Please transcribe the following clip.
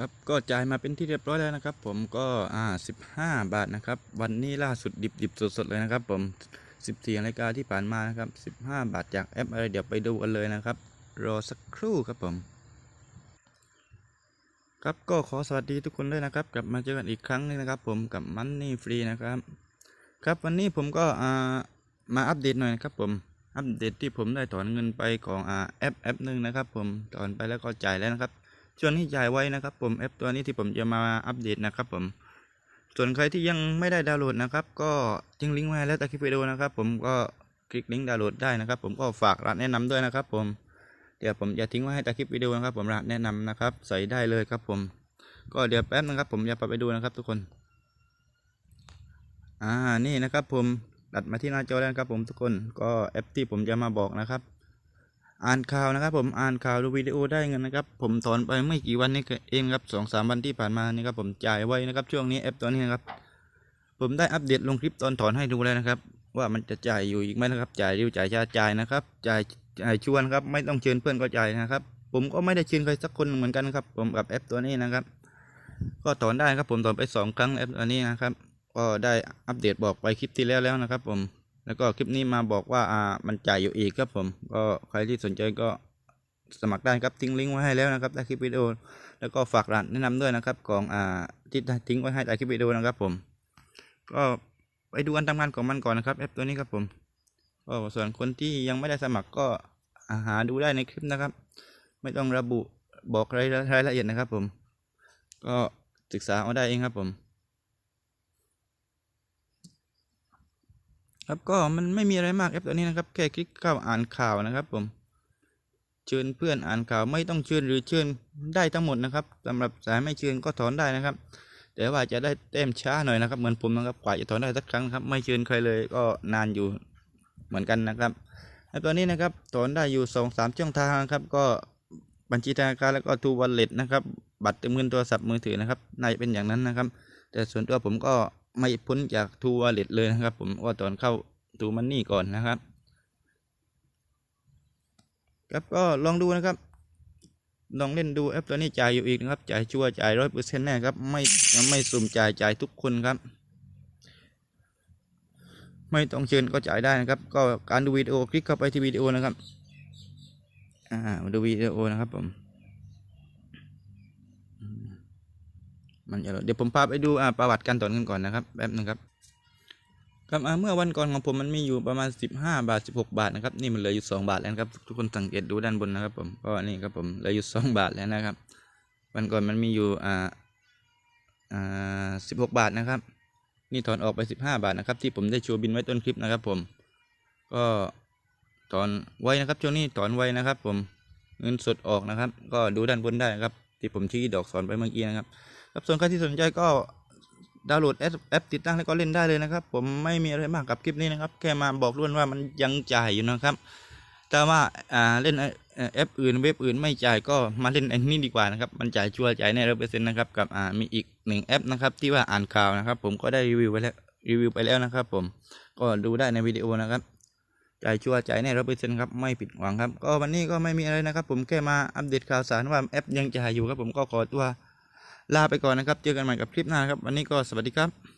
ครับก็จ่ายมาเป็นที่เรียบร้อยแล้วนะครับ ผมก็อ่าสิบห้าบาทนะครับ วันนี้ล่าสุดดิบดิบสดสดๆเลยนะครับ ผมสิบสี่นาฬิกาที่ผ่านมานะครับสิบห้าบาทจากแอปอะไรเดี๋ยวไปดูกันเลยนะครับ รอสักครู่ครับผมครับก็ขอสวัสดีทุกคนด้วยนะครับ กลับมาเจอกันอีกครั้งหนึงนะครับ ผมกับมันนี่ฟรีนะครับ ครับวันนี้ผมก็อ่ามาอัปเดตหน่อยนะครับ ผมอัปเดตที่ผมได้ถอนเงินไปของอ่าแอปแอปหนึ่งนะครับ ผมถอนไปแล้วก็จ่ายแล้วนะครับ ชวงนี้จ่ายไว้นะครับผมแอปตัวนี้ที่ผมจะมาอัปเดตนะครับผมส่วนใครที่ยังไม่ได้ดาวน์โหลดนะครับ ก็ทิ้งลิงก์ไว้แล้วต้คลิปวิดีโอนะครับ ผมก็คลิกลิงก์ดาวน์โหลดได้นะครับ ผมก็ฝากร้านแนะนำด้วยนะครับ ผมเดี๋ยวผมจะทิ้งไว้ให้ต้คลิปวิดีโอนะครับ ผมร้านแนะนำนะครับ ใส่ได้เลยครับ ผม ก็เดี๋ยวแป๊บนึงครับ ผมจะไปดูนะครับ ทุกคน อ่านี่นะครับ ผมตัดมาที่หน้าจอแล้วนะครับ ผมทุกคนก็แอปที่ผมจะมาบอกนะครับ อ่านข่าวนะครับ ผมอ่านข่าวดูวิดีโอได้เงินนะครับ ผมถอนไปไม่กี่วันนี้เองครับสองสามวันที่ผ่านมานี่ครับผมจ่ายไว้นะครับ ช่วงนี้แอปตัวนี้นะครับ ผมได้อัปเดตลงคลิปตอนถอนให้ดูแล้วนะครับ ว่ามันจะจ่ายอยู่อีกไหมนะครับ จ่ายริวจ่ายชาจ่ายนะครับ จ่ายจ่ายชวนครับไม่ต้องเชิญเพื่อนก็จ่ายนะครับ ผมก็ไม่ได้เชิญใครสักคนเหมือนกันครับ ผมกับแอปตัวนี้นะครับ ก็ถอนได้ครับผมถอนไปสองครั้งแอปตัวนี้นะครับ ก็ได้อัปเดตบอกไปคลิปที่แล้วแล้วนะครับ ผม แล้วก็คลิปนี้มาบอกว่าอ่ามันจ่ายอยู่อีกครับผม ก็ใครที่สนใจก็สมัครได้ครับทิ้งลิงก์ไว้ให้แล้วนะครับใต้คลิปวิดีโอ แล้วก็ฝากร้านแนะนำด้วยนะครับของอ่าที่ทิ้งไว้ให้ใต้คลิปวิดีโอนะครับผม ก็ไปดูการทำงานของมันก่อนนะครับแอปตัวนี้ครับผมก็ส่วนคนที่ยังไม่ได้สมัครก็าหาดูได้ในคลิปนะครับ ไม่ต้องระบุบอกรายละเอียดนะครับผม ก็ศึกษาเอาได้เองครับผม ครับก็มันไม่มีอะไรมากแอปตัวนี้นะครับ แค่คลิกเข้าอ่านข่าวนะครับผมเชิญเพื่อนอ่านข่าวไม่ต้องเชิญหรือเชิญได้ทั้งหมดนะครับสำหรับสายไม่เชิญก็ถอนได้นะครับ แต่ว่าจะได้แต้มช้าหน่อยนะครับ เหมือนผมนะครับกว่าจะถอนได้สักครั้งครับ ไม่เชิญใครเลยก็นานอยู่เหมือนกันนะครับแอปตัวนี้นะครับถอนได้อยู่สองสามช่องทางครับ ก็บัญชีธนาคารแล้วก็ทูวอลเล็ตนะครับ บัตรเติมเงินโทรศัพท์มือถือนะครับน่าจะเป็นอย่างนั้นนะครับ แต่ส่วนตัวผมก็ ไม่พ้นจากทูวอลเล็ตเลยนะครับ ผมว่าตอนเข้าทูมันนี่ก่อนนะครับ ครับก็ลองดูนะครับ ลองเล่นดูแอปตัวนี้จ่ายอยู่อีกนะครับ จ่ายชัวร์จ่ายร้อยเปอร์เซ็นต์แน่ครับ ไม่ไม่สุ่มจ่ายจ่ายทุกคนครับ ไม่ต้องเชิญก็จ่ายได้นะครับ ก็การดูวิดีโอคลิกเข้าไปที่วิดีโอนะครับ อ่ามาดูวิดีโอนะครับผมอืม มันจะเดี๋ยวผมพาไปดูอ่าประวัติการถอนเงินก่อนนะครับแป๊บนึงครับครับอ่าเมื่อวันก่อนของผมมันมีอยู่ประมาณ 15 บาท 16 บาทนะครับนี่มันเหลืออยู่ 2 บาทแล้วครับทุกคนสังเกตดูด้านบนนะครับผมก็นี่ครับผมเหลืออยู่ 2 บาทแล้วนะครับ วันก่อนมันมีอยู่อ่าอ่า16บาทนะครับ นี่ถอนออกไป 15 บาทนะครับ ที่ผมได้โชว์บินไว้ต้นคลิปนะครับผมก็ถอนไว้นะครับช่วงนี้ถอนไว้นะครับ ผมเงินสดออกนะครับ ก็ดูด้านบนได้นะครับ ที่ผมชี้ดอกสอนไปเมื่อกี้นะครับ ครับส่วนใครที่สนใจก็ดาวน์โหลดแอปแอปติดตั้งแล้วก็เล่นได้เลยนะครับ ผมไม่มีอะไรมากกับคลิปนี้นะครับ แค่มาบอกล้วนว่ามันยังจ่ายอยู่นะครับ แต่ว่าอ่าเล่นแอปอื่นเว็บอื่นไม่จ่ายก็มาเล่นอันนี้ดีกว่านะครับ มันจ่ายชัวร์จ่ายแน่ร้อยเปอร์เซ็นต์นะครับกับอ่ามีอีกหนึ่งแอปนะครับ ที่ว่าอ่านข่าวนะครับ ผมก็ได้รีวิวไปแล้วรีวิวไปแล้วนะครับ ผมก็ดูได้ในวิดีโอนะครับจ่ายชัวร์จ่ายแน่ร้อยเปอร์เซ็นต์ครับไม่ผิดหวังครับ ก็วันนี้ก็ไม่มีอะไรนะครับ ผมแค่มาอัปเดตข่าวสารว่าแอปยังจ่ายอยู่ครับ ผมก็ขอตัว ลาไปก่อนนะครับ เจอกันใหม่กับคลิปหน้าครับ วันนี้ก็สวัสดีครับ